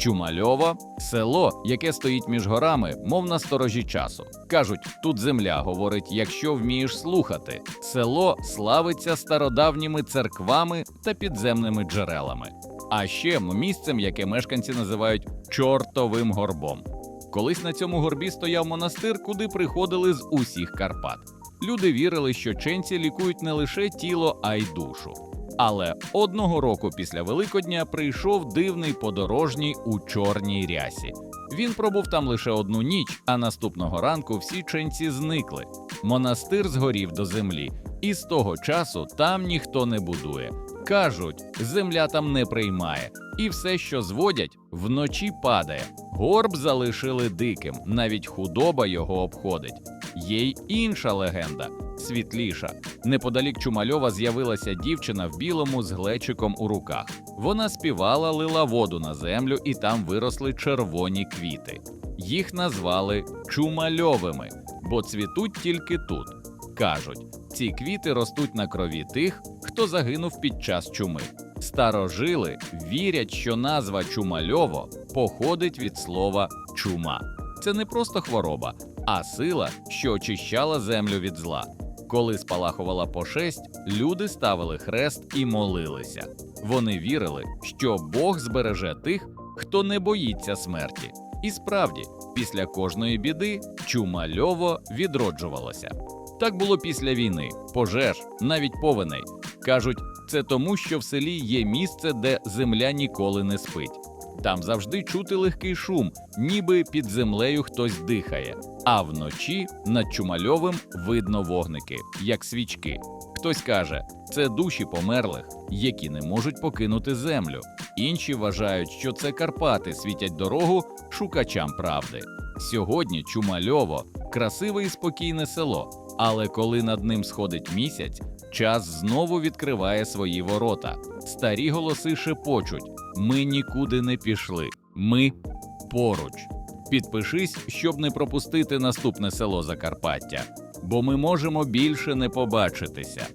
Чумальово село, яке стоїть між горами, мов на сторожі часу. Кажуть, тут земля говорить, якщо вмієш слухати. Село славиться стародавніми церквами та підземними джерелами, а ще місцем, яке мешканці називають чортовим горбом. Колись на цьому горбі стояв монастир, куди приходили з усіх Карпат. Люди вірили, що ченці лікують не лише тіло, а й душу. Але одного року після Великодня прийшов дивний подорожній у чорній рясі. Він пробув там лише одну ніч, а наступного ранку всі ченці зникли. Монастир згорів до землі, і з того часу там ніхто не будує. Кажуть, земля там не приймає, і все, що зводять, вночі падає. Горб залишили диким, навіть худоба його обходить. Є й інша легенда, світліша. Неподалік Чумальова з'явилася дівчина в білому з глечиком у руках. Вона співала, лила воду на землю, і там виросли червоні квіти. Їх назвали чумальовими, бо цвітуть тільки тут. Кажуть, ці квіти ростуть на крові тих, хто загинув під час чуми. Старожили вірять, що назва чумальово походить від слова чума. Це не просто хвороба, а сила, що очищала землю від зла. Коли спалахувала пошесть, люди ставили хрест і молилися. Вони вірили, що Бог збереже тих, хто не боїться смерті. І справді, після кожної біди чумальово відроджувалося. Так було після війни, пожеж, навіть повеней. Кажуть, це тому, що в селі є місце, де земля ніколи не спить. Там завжди чути легкий шум, ніби під землею хтось дихає. А вночі над чумальовим видно вогники, як свічки. Хтось каже, це душі померлих, які не можуть покинути землю. Інші вважають, що це Карпати світять дорогу шукачам правди. Сьогодні Чумальово красиве і спокійне село, але коли над ним сходить місяць, час знову відкриває свої ворота. Старі голоси шепочуть: ми нікуди не пішли, ми поруч. Підпишись, щоб не пропустити наступне село Закарпаття, бо ми можемо більше не побачитися.